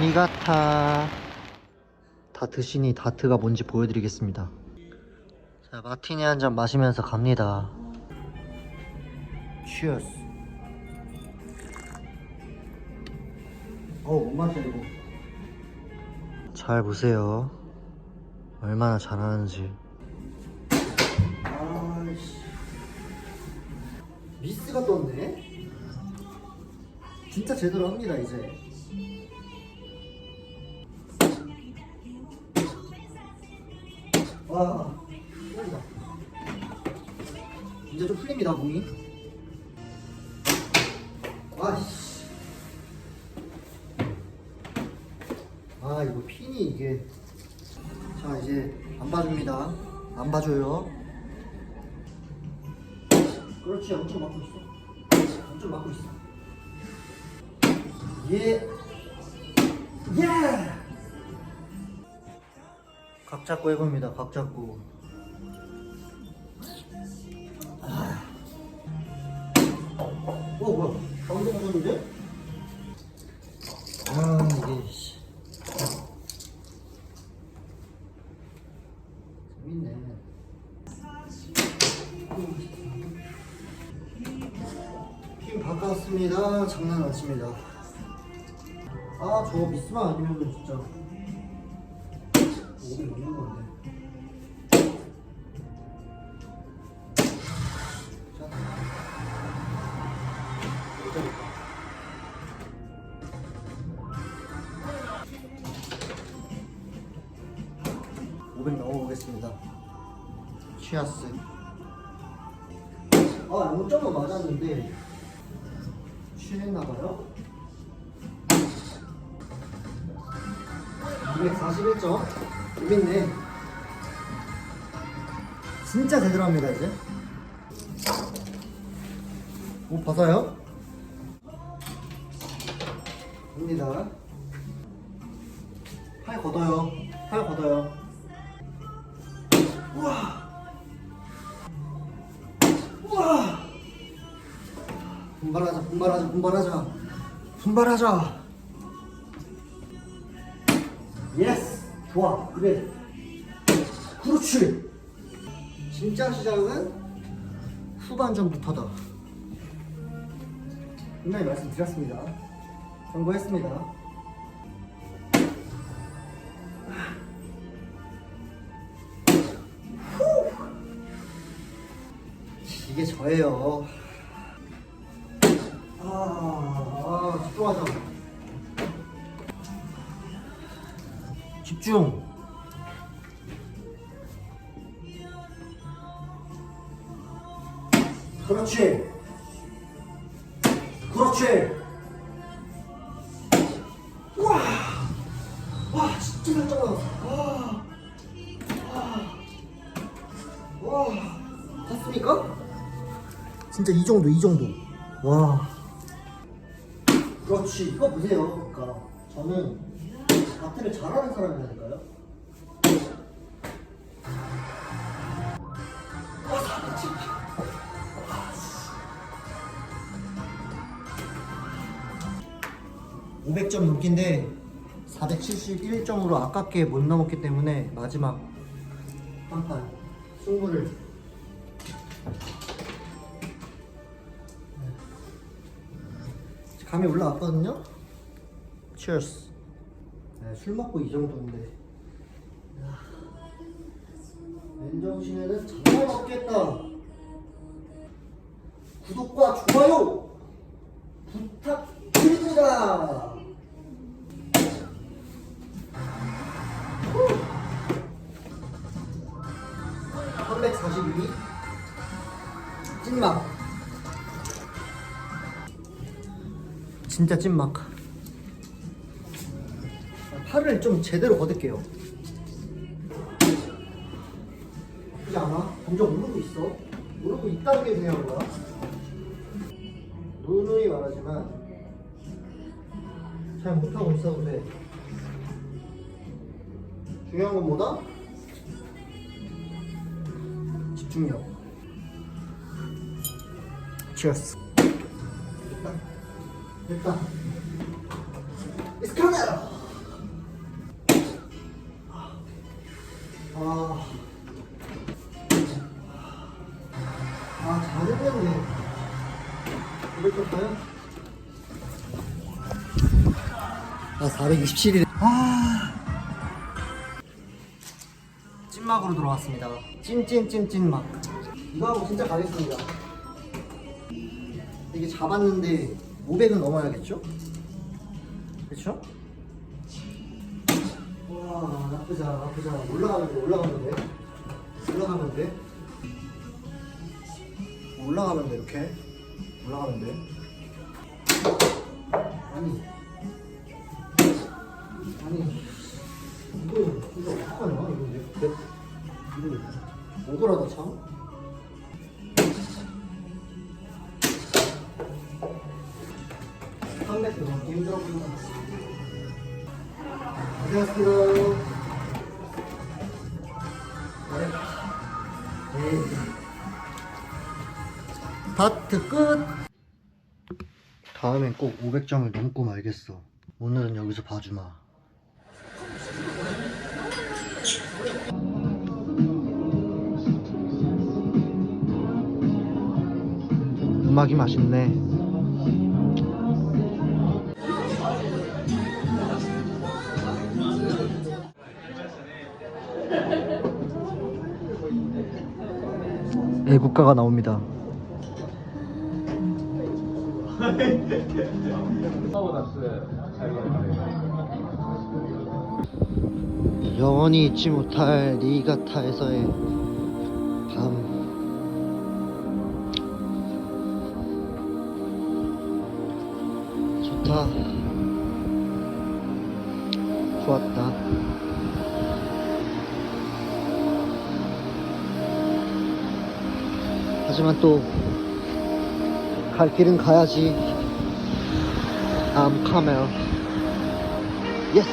니가타 다 드시니 다트가 뭔지 보여드리겠습니다. 자 마티니 한 잔 마시면서 갑니다. 치어스 어우 못 마셔 이거. 잘 보세요. 얼마나 잘하는지. 아이씨. 미스가 떴네? 진짜 제대로 합니다 이제 와 풀린다 이제 좀 풀립니다 몸이. 아씨. 아 이거 핀이 이게. 자 이제 안 봐줍니다. 안 봐줘요. 그렇지 엄청 막고 있어. 엄청 막고 있어. 예. 예! 각 잡고 해봅니다 각 잡고 아. 어 뭐야 가운데 맞았는데? 아 이게 씨. 재밌네 핀 바꿨습니다 장난 아닙니다 아 저거 미스만 아니면 진짜 오늘 있는 건데 자 어쩌니까 (500) 넣어보겠습니다. 치아스. 아0.5 맞았는데 취했나봐요? 241점 재밌네 진짜 제대로 합니다 이제. 옷 벗어요? 갑니다. 팔 걷어요. 팔 걷어요. 우와! 우와! 분발하자 분발하자 분발하자. 분발하자. 예스 좋아. 그래. 그렇지. 진짜 시작은 후반전부터다. 분명히 말씀드렸습니다. 성공했습니다. 후! 이게 저예요. 아, 아 집중하자 집중. 그렇지. 그렇지. 와. 와, 진짜 잘 잘라. 와. 와. 와. 봤습니까? 진짜 이 정도, 이 정도. 와. 그렇지. 이거 보세요. 그러니까 저는 아트를 잘하는 사람이라니까요. (500점) 넘긴데 471점으로 아깝게 못 넘었기 때문에 마지막 한판 승부를. 감이 올라왔거든요? 치얼스 네, 술 먹고 이 정도인데. 야, 맨정신에는 장난 없겠다. 구독과 좋아요 부탁드립니다. 후. 342 찐막. 진짜 찐막 팔을 좀 제대로 걷을게요. 나쁘지 않아? 점점 오르고 있어. 오르고 있다는 게 중요한 거야. 누누이 말하지만 잘 못하고 있어도 돼. 중요한 건 뭐다? 집중력. 치어스. 됐다. 됐다. It's coming! 아, 아 잘했네. 500 볼까요? 아 427이래. 아. 찐막으로 들어왔습니다. 찐찐찐찐막. 이거 하고 진짜 가겠습니다. 이게 잡았는데 500은 넘어야겠죠? 그렇죠? 와 나쁘지 않아 나쁘지 올라가면 돼 올라가면 돼. 올라가면 돼. 올라가면 돼 이렇게. 올라가면 돼. 아니. 아니. 이거 이거 어떡하냐 이거 내, 내 이거 오더라다 참. 컴백도 너무 힘들어 보인다 안녕하세요. 네. 다트 끝. 다음엔 꼭 500점을 넘고 말겠어. 오늘은 여기서 봐주마. 음악이 맛있네 애국가가 나옵니다. 영원히 잊지 못할 니가타에서의 밤. 좋다. 좋았다 하지만 또 갈 길은 가야지. I'm coming. Yes.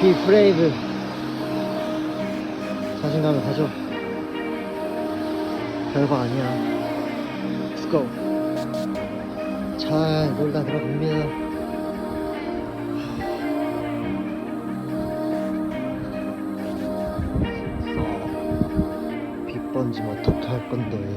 Be brave. 자신감을 가져. 별거 아니야. Let's go. 잘 놀다 들어갑니다 con todo.